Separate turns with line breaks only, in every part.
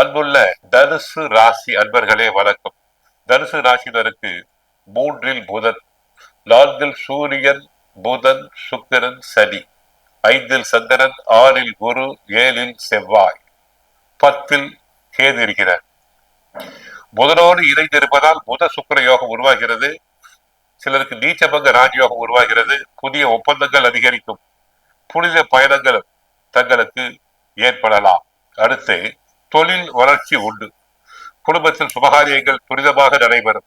அன்புள்ள தனுசு ராசி அன்பர்களே வணக்கம். தனுசு ராசினருக்கு மூன்றில் புதன் நான்கில் சூரியன் புதன் சுக்கிரன் சனி ஐந்தில் சந்திரன் ஆறில் குரு ஏழில் செவ்வாய் பத்தில் கேது இருக்கிறார். புதனோடு இணைந்திருப்பதால் புத சுக்கர யோகம் உருவாகிறது. சிலருக்கு நீச்சபங்க ராஜயோகம் உருவாகிறது. புதிய ஒப்பந்தங்கள் அதிகரிக்கும். புனித பயணங்கள் தங்களுக்கு ஏற்படலாம். அடுத்து தொழில் வளர்ச்சி உண்டு. குடும்பத்தில் சுபகாரியங்கள் துரிதமாக நடைபெறும்.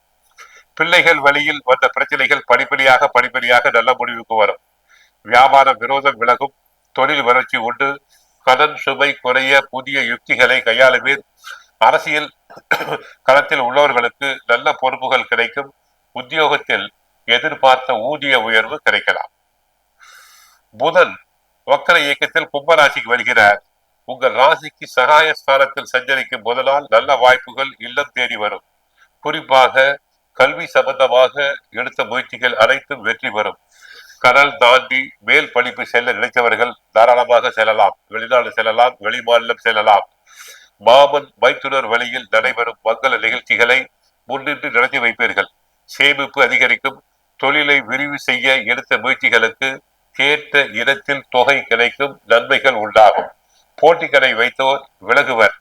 பிள்ளைகள் வழியில் வந்த பிரச்சனைகள் படிப்படியாக படிப்படியாக நல்ல முடிவுக்கு வரும். வியாபார விரோதம் விலகும். தொழில் வளர்ச்சி உண்டு. கடன் சுமை குறைய புதிய யுக்திகளை கையாளுவீர். அரசியல் களத்தில் உள்ளவர்களுக்கு நல்ல பொறுப்புகள் கிடைக்கும். உத்தியோகத்தில் எதிர்பார்த்த ஊதிய உயர்வு கிடைக்கலாம். புதன் வக்கர இயக்கத்தில் கும்பராசிக்கு வருகிறார். உங்கள் ராசிக்கு சகாய ஸ்தானத்தில் சஞ்சரிக்கும் முதலால் நல்ல வாய்ப்புகள் இல்லம் தேடி வரும். குறிப்பாக கல்வி சம்பந்தமாக எடுத்த முயற்சிகள் அனைத்தும் வெற்றி பெறும். கடல் தாண்டி மேல் படிப்பு செல்ல நினைத்தவர்கள் தாராளமாக செல்லலாம். வெளிநாடு செல்லலாம் வெளிமாநிலம் செல்லலாம். மாமன் மைத்துனர் வழியில் நடைபெறும் மங்கள நிகழ்ச்சிகளை முன்னின்று நடத்தி வைப்பீர்கள். சேமிப்பு அதிகரிக்கும். தொழிலை விரிவு செய்ய எடுத்த முயற்சிகளுக்கு கேட்ட இடத்தில் தொகை கிடைக்கும். நன்மைகள் உண்டாகும். போட்டிகளை வைத்தோர் விலகுவர்.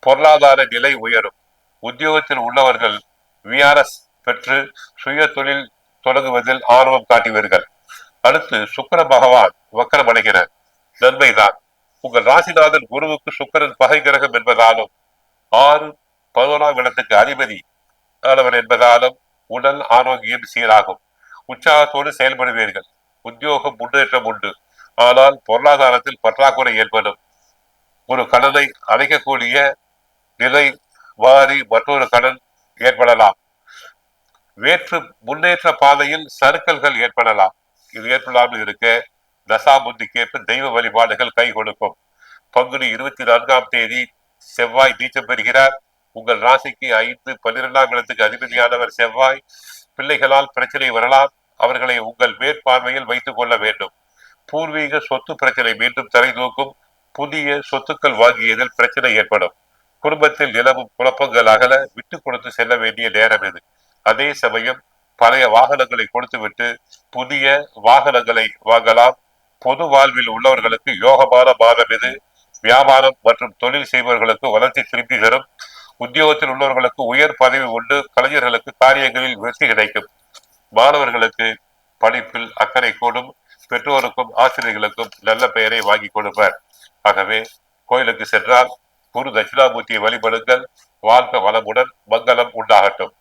பொருளாதார நிலை உயரும். உத்தியோகத்தில் உள்ளவர்கள் விஆர்எஸ் பெற்று சுய தொழில் தொடங்குவதில் ஆர்வம் காட்டுவீர்கள். அடுத்து சுக்கர பகவான் வக்கரமடைகிறார். நன்மைதான். உங்கள் ராசிநாதன் குருவுக்கு சுக்கரன் பகை கிரகம் என்பதாலும் ஆறு பதினோராம் இடத்துக்கு அதிபதி ஆனவர் என்பதாலும் உடல் ஆரோக்கியம் சீராகும். உற்சாகத்தோடு செயல்படுவீர்கள். உத்தியோகம் முன்னேற்றம் உண்டு. ஆனால் பொருளாதாரத்தில் பற்றாக்குறை ஏற்படும். ஒரு கடனை அழைக்கக்கூடிய நிலை மாறி மற்றொரு கடன் ஏற்படலாம். வேற்று முன்னேற்ற பாதையில் சறுக்கல்கள் ஏற்படலாம். இது ஏற்படாமல் இருக்க தசாபுத்திக்கேற்ப தெய்வ வழிபாடுகள் கை கொடுக்கும். பங்குனி இருபத்தி நான்காம் தேதி செவ்வாய் நீச்சம் பெறுகிறார். உங்கள் ராசிக்கு ஐந்து பன்னிரெண்டாம் இடத்துக்கு அதிபதியானவர் செவ்வாய். பிள்ளைகளால் பிரச்சனை வரலாம். அவர்களை உங்கள் மேற்பார்வையில் வைத்துக் கொள்ள வேண்டும். பூர்வீக சொத்து பிரச்சனை மீண்டும் தலை தூக்கும். புதிய சொத்துக்கள் வாங்கியதில் பிரச்சனை ஏற்படும். குடும்பத்தில் நிலவும் குழப்பங்கள் அகல விட்டு கொடுத்து செல்ல வேண்டிய நேரம் இது. அதே சமயம் பழைய வாகனங்களை கொடுத்துவிட்டு புதிய வாகனங்களை வாங்கலாம். பொது வாழ்வில் உள்ளவர்களுக்கு யோகமான மாதம் இது. வியாபாரம் மற்றும் தொழில் செய்பவர்களுக்கு வளர்ச்சி திரும்பி தரும். உத்தியோகத்தில் உள்ளவர்களுக்கு உயர் பதவி உண்டு. கலைஞர்களுக்கு காரியங்களில் வெற்றி கிடைக்கும். மாணவர்களுக்கு படிப்பில் அக்கறை கூடும். பெற்றோருக்கும் ஆசிரியர்களுக்கும் நல்ல பெயரை வாங்கி கொடுப்பார். ஆகவே கோயிலுக்கு சென்றால் குரு தட்சிணாமூர்த்தியை வழிபடுங்கள் வாழ்க வளமுடன் மங்களம் உண்டாகட்டும்.